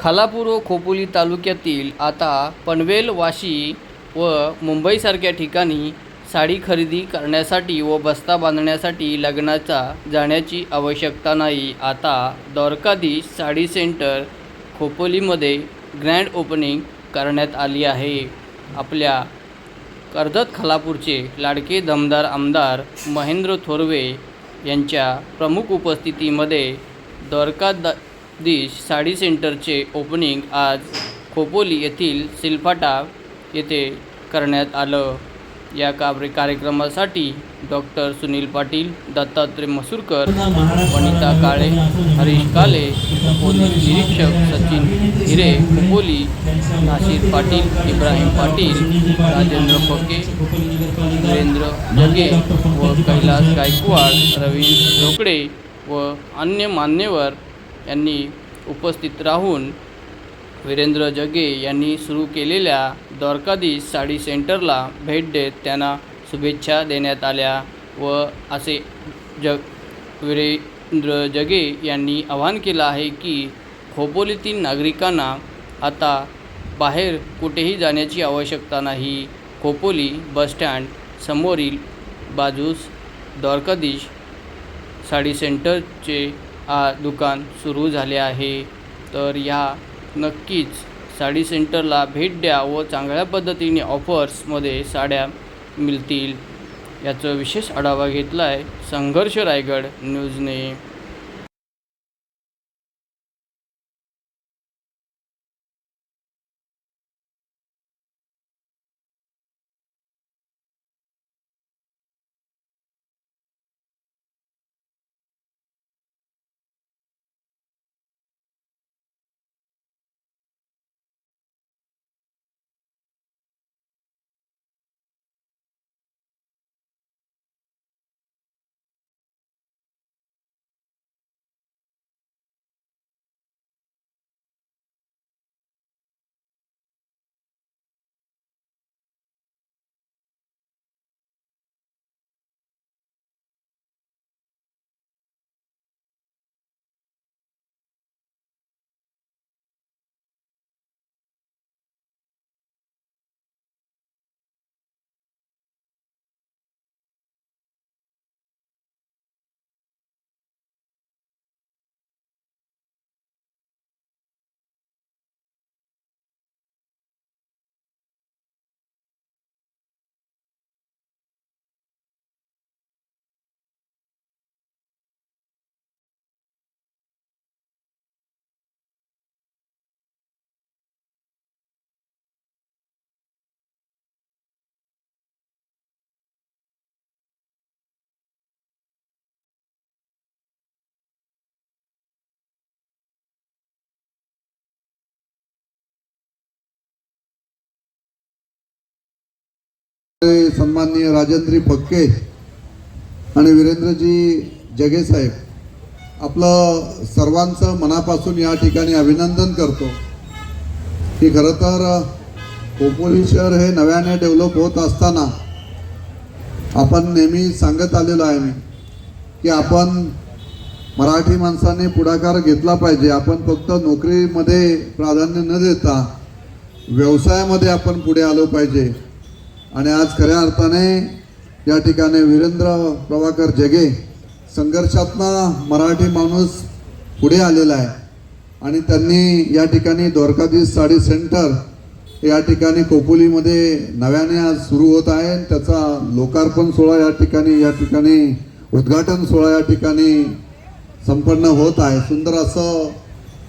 खालापूर व खोपोली तालुक्यातील आता पनवेल वाशी व मुंबईसारख्या ठिकाणी साडी खरेदी करण्यासाठी व बस्ता बांधण्यासाठी लग्नाचा जाण्याची आवश्यकता नाही. आता द्वारकाधीश साडी सेंटर खोपोलीमध्ये ग्रँड ओपनिंग करण्यात आली आहे. आपल्या कर्जत खालापूरचे लाडके दमदार आमदार महेंद्र थोरवे यांच्या प्रमुख उपस्थितीमध्ये दिश साडी सेंटरचे ओपनिंग आज खोपोली येथील सिलफाटा येथे करण्यात आलं. या काब्रे कार्यक्रमासाठी डॉक्टर सुनील पाटील दत्तात्रय मसूरकर वनिता काळे हरीश काले पोलीस निरीक्षक सचिन हिरे खोपोली नाशिर पाटील इब्राहिम पाटील राजेंद्र फके सुरेंद्र जगे व कैलास गायकवाड रवींद्र ढोकळे व अन्य मान्यवर यांनी उपस्थित राहून वीरेंद्र जगे यांनी सुरू केलेल्या द्वारकाधीश साडी सेंटरला भेट देत त्यांना शुभेच्छा देण्यात आल्या व असे जग वीरेंद्र जगे यांनी आवाहन केलं आहे की खोपोलीतील नागरिकांना आता बाहेर कुठेही जाण्याची आवश्यकता नाही. खोपोली बसस्टँड समोरील बाजूस द्वारकाधीश साडी सेंटरचे दुकान सुरू झाले आहे. तर या नक्कीच साडी सेंटरला भेट द्या व चांगल्या पद्धतीने ऑफर्समध्ये साड्या मिळतील. याचं विशेष आढावा घेतला आहे संघर्ष रायगड न्यूजने. सन्माननीय राजेंद्री फक्के आणि वीरेंद्रजी जगेसाहेब आपलं सर्वांचं मनापासून या ठिकाणी अभिनंदन करतो की खरं तर खोपोली शहर हे नव्याने डेव्हलप होत असताना आपण नेहमी सांगत आलेलो आहे मी की आपण मराठी माणसाने पुढाकार घेतला पाहिजे. आपण फक्त नोकरीमध्ये प्राधान्य न देता व्यवसायामध्ये आपण पुढे आलो पाहिजे. आणि आज खऱ्या अर्थाने या ठिकाणी वीरेंद्र प्रभाकर जगे संघर्षातनं मराठी माणूस पुढे आलेला आहे. आणि त्यांनी या ठिकाणी द्वारकाधीश साडी सेंटर या ठिकाणी कोपुलीमध्ये नव्याने आज सुरू होत आहे. त्याचा लोकार्पण सोहळा या ठिकाणी या ठिकाणी उद्घाटन सोहळा या ठिकाणी संपन्न होत आहे. सुंदर असं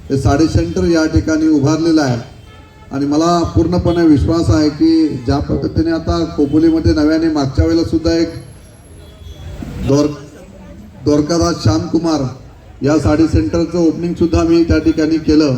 हे साडी सेंटर या ठिकाणी उभारलेलं आहे. आणि मला पूर्णपणे विश्वास आहे की ज्या पद्धतीने आता खोपोलीमध्ये नव्याने मागच्या वेळेला सुद्धा एक द्वार द्वारकादास श्यामकुमार या साडी सेंटरचं ओपनिंग सुद्धा मी त्या ठिकाणी केलं.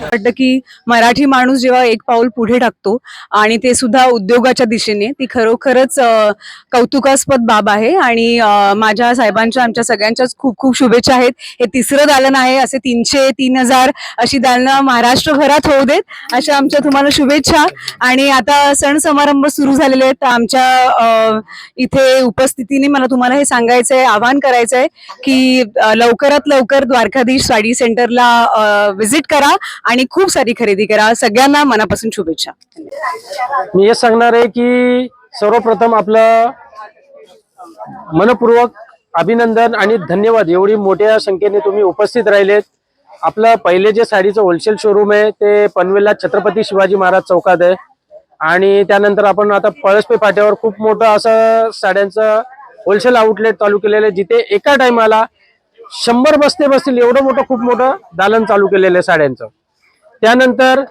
वाटतं की मराठी माणूस जेव्हा एक पाऊल पुढे टाकतो आणि ते सुद्धा उद्योगाच्या दिशेने ती खरोखरच कौतुकास्पद बाब आहे आणि माझ्या साहेबांच्या आमच्या सगळ्यांच्याच खूप खूप शुभेच्छा आहेत. हे तिसरं दालन आहे असे तीनशे तीन हजार अशी दालनं महाराष्ट्रभरात होऊ देत अशा आमच्या तुम्हाला शुभेच्छा. आणि आता सण समारंभ सुरू झालेले आहेत तर आमच्या इथे उपस्थितीने मला तुम्हाला हे सांगायचं आहे आवाहन करायचं आहे की लवकरात लवकर द्वारकाधीश साडी सेंटरला व्हिजिट करा आणि खूप सारी खरेदी करा. सगळ्यांना मनापासून शुभेच्छा. मी हे सांगणार आहे की सर्वप्रथम आपलं मनपूर्वक अभिनंदन आणि धन्यवाद. एवढी मोठ्या संख्येने तुम्ही उपस्थित राहिलेत. आपलं पहिले जे साडीचं होलसेल शोरूम आहे ते पनवेलला छत्रपती शिवाजी महाराज चौकात आहे. आणि त्यानंतर आपण आता पळसपे फाट्यावर खूप मोठं असं साड्यांचं होलसेल आउटलेट चालू केलेलं आहे जिथे एका टायमाला शंभर बसते बसतील एवढं मोठं खूप मोठं दालन चालू केलेलं आहे साड्यांचं. त्यानंतर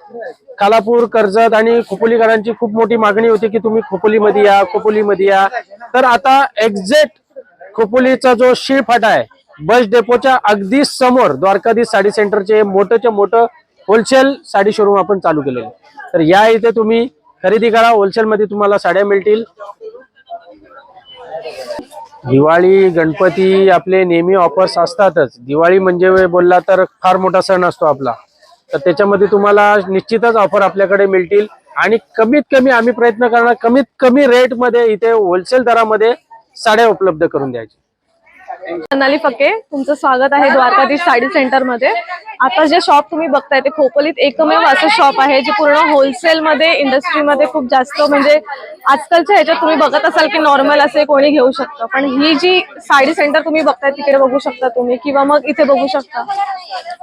खालापूर कर्जत आणि खोपोलीकरांची खूप मोठी मागणी होती की तुम्ही खोपोलीमध्ये या खोपोलीमध्ये या. तर आता एक्झॅक्ट खोपोलीचा जो शिळफाटा आहे बस डेपोच्या अगदी समोर द्वारकाधीश साडी सेंटरचे मोठंच्या मोठं होलसेल साडी शोरूम आपण चालू केलेलं तर या इथे तुम्ही खरेदी करा होलसेलमध्ये तुम्हाला साड्या मिळतील. दिवाळी गणपती आपले नेहमी ऑफर्स असतातच. दिवाळी म्हणजे बोलला तर फार मोठा सण असतो आपला. तर त्याच्यामध्ये तुम्हाला निश्चितच ऑफर आपल्याकडे मिळतील. आणि कमीत कमी आम्ही प्रयत्न करणार कमीत कमी रेटमध्ये इथे होलसेल दरामध्ये साड्या उपलब्ध करून द्यायची मनाली फके तुमचं स्वागत आहे द्वारकाधीश साडी सेंटरमध्ये. आता जे शॉप तुम्ही बघताय ते खोपोलीत एकमेव असं शॉप आहे जे पूर्ण होलसेल मध्ये इंडस्ट्रीमध्ये खूप जास्त म्हणजे आजकालच्या ह्याच्यात तुम्ही बघत असाल की नॉर्मल असे कोणी घेऊ शकतं. पण ही जी साडी सेंटर तुम्ही बघताय तिकडे बघू शकता तुम्ही किंवा मग इथे बघू शकता.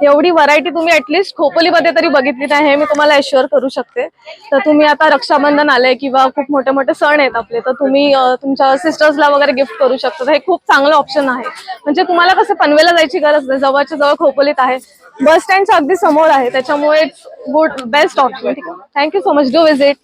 एवढी व्हरायटी तुम्ही ऍटलिस्ट खोपोलीमध्ये तरी बघितली नाही हे मी तुम्हाला अश्युअर करू शकते. तर तुम्ही आता रक्षाबंधन आलंय किंवा खूप मोठे मोठे सण आहेत आपले तर तुम्ही तुमच्या सिस्टर्सला वगैरे गिफ्ट करू शकता. तर हे खूप चांगलं ऑप्शन आहे. म्हणजे तुम्हाला कसं पनवेला जायची गरज नाही जवळच्या जवळ खोपोलीत आहे. बस स्टँडच्या अगदी समोर आहे त्याच्यामुळे गुड बेस्ट ऑप्शन ठीक आहे. Thank you so much do visit